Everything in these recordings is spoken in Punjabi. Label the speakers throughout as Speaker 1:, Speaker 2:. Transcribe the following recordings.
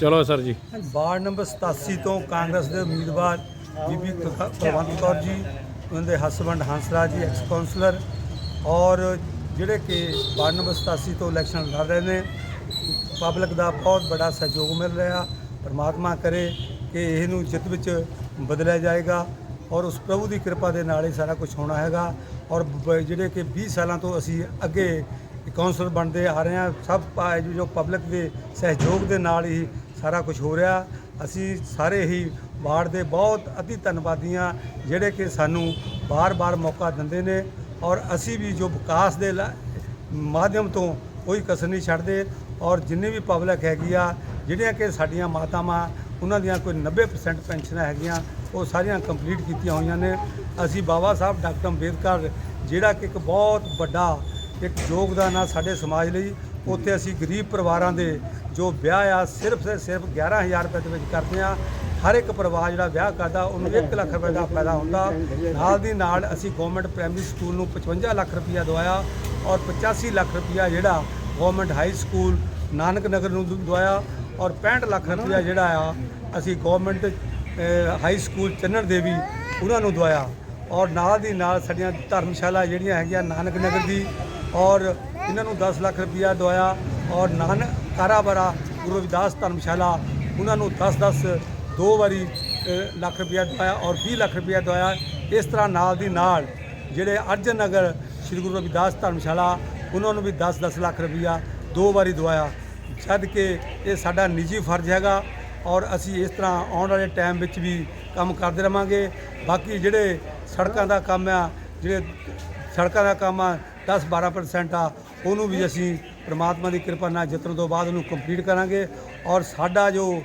Speaker 1: ਚਲੋ ਸਰ ਜੀ।
Speaker 2: ਵਾਰਡ ਨੰਬਰ 87 ਤੋਂ ਕਾਂਗਰਸ ਦੇ ਉਮੀਦਵਾਰ ਬੀਬੀ ਕੁਲਵੰਤ ਕੁਲਵੰਤ ਕੌਰ ਜੀ, ਉਹਨਾਂ ਦੇ ਹਸਬੰਡ ਹੰਸਰਾਜ ਜੀ ਐਕਸ ਕਾਉਂਸਲਰ ਔਰ ਜਿਹੜੇ ਕਿ ਵਾਰਡ ਨੰਬਰ 87 ਤੋਂ ਇਲੈਕਸ਼ਨ ਲੜ ਰਹੇ ਨੇ ਪਬਲਿਕ ਦਾ ਬਹੁਤ ਵੱਡਾ ਸਹਿਯੋਗ ਮਿਲ ਰਿਹਾ, ਪਰਮਾਤਮਾ ਕਰੇ ਕਿ ਇਹਨੂੰ ਜਿੱਤ ਵਿੱਚ ਬਦਲਿਆ ਜਾਏਗਾ, ਔਰ ਉਸ ਪ੍ਰਭੂ ਦੀ ਕਿਰਪਾ ਦੇ ਨਾਲ ਹੀ ਸਾਰਾ ਕੁਝ ਹੋਣਾ ਹੈਗਾ, ਔਰ ਜਿਹੜੇ ਕਿ 20 ਸਾਲਾਂ ਤੋਂ ਅਸੀਂ ਅੱਗੇ ਕਾਉਂਸਲਰ ਬਣਦੇ ਆ ਰਹੇ ਹਾਂ, ਸਭ ਪਾ- ਜੋ ਪਬਲਿਕ ਦੇ ਸਹਿਯੋਗ ਦੇ ਨਾਲ ਹੀ ਸਾਰਾ ਕੁਝ ਹੋ ਰਿਹਾ। ਅਸੀਂ ਸਾਰੇ ਹੀ ਵਾਰਡ ਦੇ ਬਹੁਤ ਅਤੀ ਧੰਨਵਾਦੀ ਹਾਂ ਜਿਹੜੇ ਕਿ ਸਾਨੂੰ ਬਾਰ-ਬਾਰ ਮੌਕਾ ਦਿੰਦੇ ਨੇ ਔਰ ਅਸੀਂ ਵੀ ਜੋ ਵਿਕਾਸ ਦੇ ਲ- ਮਾਧਿਅਮ ਤੋਂ ਕੋਈ ਕਸਰ ਨਹੀਂ ਛੱਡਦੇ ਔਰ ਜਿੰਨੀ ਵੀ ਪਬਲਿਕ ਹੈਗੀ ਆ, ਜਿਹੜੀਆਂ ਕਿ ਸਾਡੀਆਂ ਮਾਤਾਵਾਂ, ਉਹਨਾਂ ਦੀਆਂ ਕੋਈ 90% ਪੈਨਸ਼ਨਾਂ ਹੈਗੀਆਂ, ਉਹ ਸਾਰੀਆਂ ਕੰਪਲੀਟ ਕੀਤੀਆਂ ਹੋਈਆਂ ਨੇ। ਅਸੀਂ ਬਾਬਾ ਸਾਹਿਬ ਡਾਕਟਰ ਅੰਬੇਦਕਰ, ਜਿਹੜਾ ਕਿ ਇੱਕ ਬਹੁਤ ਵੱਡਾ ਇੱਕ ਯੋਗਦਾਨ ਆ ਸਾਡੇ ਸਮਾਜ ਲਈ, ਉੱਥੇ ਅਸੀਂ ਗਰੀਬ ਪਰਿਵਾਰਾਂ ਦੇ ਜੋ ਵਿਆਹ ਆ, ਸਿਰਫ ਤੇ ਸਿਰਫ 11000 ਰੁਪਏ ਦੇ ਵਿੱਚ ਕਰਦੇ ਆ। ਹਰ ਇੱਕ ਪਰਿਵਾਰ ਜਿਹੜਾ ਵਿਆਹ ਕਰਦਾ, ਉਹਨੂੰ 1 ਲੱਖ ਰੁਪਏ ਦਾ ਫਾਇਦਾ ਹੁੰਦਾ। ਨਾਲ ਦੀ ਨਾਲ ਅਸੀਂ ਗਵਰਨਮੈਂਟ ਪ੍ਰਾਇਮਰੀ ਸਕੂਲ ਨੂੰ 55 ਲੱਖ ਰੁਪਇਆ ਦਵਾਇਆ ਔਰ 85 ਲੱਖ ਰੁਪਇਆ ਜਿਹੜਾ government high school Nanak Nagar ਨੂੰ ਦਵਾਇਆ ਔਰ 65 ਲੱਖ ਰੁਪਇਆ ਜਿਹੜਾ ਆ, ਅਸੀਂ government high school Channan Devi ਉਹਨਾਂ ਨੂੰ ਦਵਾਇਆ। ਔਰ ਨਾਲ ਦੀ ਨਾਲ ਸਾਡੀਆਂ ਧਰਮਸ਼ਾਲਾ ਜਿਹੜੀਆਂ ਹੈਗੀਆਂ ਨਾਨਕ ਨਗਰ ਦੀ ਔਰ ਇਹਨਾਂ ਨੂੰ 10 ਲੱਖ ਰੁਪਇਆ ਦਵਾਇਆ। ਔਰ ਨਾਨਕ ਕਾਰਾਬਰਾ, ਗੁਰੂ ਰਵਿਦਾਸ ਧਰਮਸ਼ਾਲਾ, ਉਹਨਾਂ ਨੂੰ 10-10 ਦੋ ਵਾਰੀ ਲੱਖ ਰੁਪਇਆ ਦਵਾਇਆ ਔਰ 20 ਲੱਖ ਰੁਪਇਆ ਦਵਾਇਆ। ਇਸ ਤਰ੍ਹਾਂ ਨਾਲ ਦੀ ਨਾਲ ਜਿਹੜੇ ਅਰਜਨ ਨਗਰ ਸ੍ਰੀ ਗੁਰੂ ਰਵਿਦਾਸ ਧਰਮਸ਼ਾਲਾ, ਉਹਨਾਂ ਨੂੰ ਵੀ 10-10 ਲੱਖ ਰੁਪਇਆ ਦੋ ਵਾਰੀ ਦਵਾਇਆ। ਜਦ ਕਿ ਇਹ ਸਾਡਾ ਨਿੱਜੀ ਫਰਜ਼ ਹੈਗਾ ਔਰ ਅਸੀਂ ਇਸ ਤਰ੍ਹਾਂ ਆਉਣ ਵਾਲੇ ਟਾਈਮ ਵਿੱਚ ਵੀ ਕੰਮ ਕਰਦੇ ਰਵਾਂਗੇ। ਬਾਕੀ ਜਿਹੜੇ ਸੜਕਾਂ ਦਾ ਕੰਮ ਆ, ਜਿਹੜੇ ਸੜਕਾਂ ਦਾ ਕੰਮ ਆ 10-12% ਆ, ਉਹਨੂੰ ਵੀ ਅਸੀਂ ਪ੍ਰਮਾਤਮਾ ਦੀ ਕਿਰਪਾ ਨਾਲ ਜਿੱਤਣ ਤੋਂ ਬਾਅਦ ਉਹਨੂੰ ਕੰਪਲੀਟ ਕਰਾਂਗੇ ਔਰ ਸਾਡਾ ਜੋ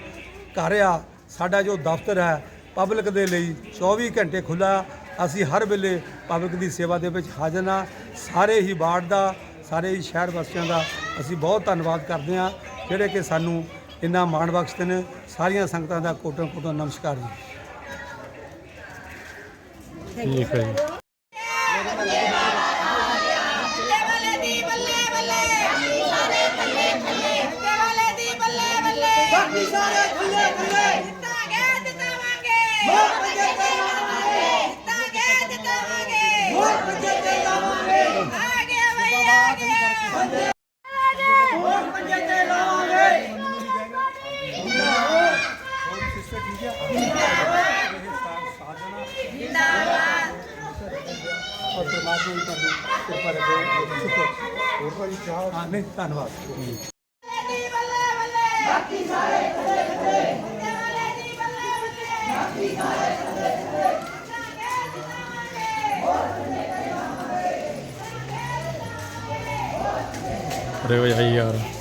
Speaker 2: ਘਰ ਆ, ਸਾਡਾ ਜੋ ਦਫ਼ਤਰ ਹੈ ਪਬਲਿਕ ਦੇ ਲਈ 24 ਘੰਟੇ ਖੁੱਲਾ ਅਸੀਂ ਹਰ ਵੇਲੇ ਪਬਲਿਕ ਦੀ ਸੇਵਾ ਦੇ ਵਿੱਚ ਹਾਜ਼ਰ ਹਾਂ। ਸਾਰੇ ਹੀ ਵਾਰਡ ਦਾ, ਸਾਰੇ ਹੀ ਸ਼ਹਿਰ ਵਾਸੀਆਂ ਦਾ ਅਸੀਂ ਬਹੁਤ ਧੰਨਵਾਦ ਕਰਦੇ ਹਾਂ। ਜਿਹੜੇ ਕਿ ਸਾਨੂੰ ਇੰਨਾ ਮਾਣ ਬਖਸ਼ਦੇ ਨੇ। ਸਾਰੀਆਂ ਸੰਗਤਾਂ ਦਾ ਕੋਟਨ ਕੋਟਨ ਨਮਸਕਾਰ ਜੀ।
Speaker 1: ਠੀਕ ਹੈ ਜੀ।
Speaker 3: ਬਾਕੀ ਸਾਰੇ ਬੱਲੇ ਬੱਲੇ ਜਿੱਤਾਂਗੇ ਜਿੱਤਾਵਾਂਗੇ ਮੋਰ ਪੰਜੇ ਤੇ ਲਾਵਾਂਗੇ ਜਿੱਤਾਂਗੇ ਜਿੱਤਾਵਾਂਗੇ ਮੋਰ ਪੰਜੇ ਤੇ ਲਾਵਾਂਗੇ ਆ ਗਿਆ ਬਈ ਆ ਗਿਆ। ਮੋਰ ਪੰਜੇ ਤੇ ਲਾਵਾਂਗੇ ਜਿੰਦਾਬਾਦ
Speaker 2: ਔਰ ਪ੍ਰਮਾਤਮਾ ਦੀ ਤੁਹਾਨੂੰ ਕਿਰਪਾ ਰੱਖੇ ਸ਼ੁਕਰ ਹੋਰ ਭਾਜੀ ਚਾਹ? ਹਾਂ ਨਹੀਂ ਧੰਨਵਾਦ
Speaker 3: ਦੀ ਬੱਲੇ ਬੱਲੇ ਬਾਕੀ ਸਾਰੇ ਬੱਲੇ ਬੱਲੇ ਬੱਲੇ ਵਾਲੇ ਦੀ ਬੱਲੇ ਬੱਲੇ ਬਾਕੀ ਸਾਰੇ
Speaker 1: ਯਾਰ।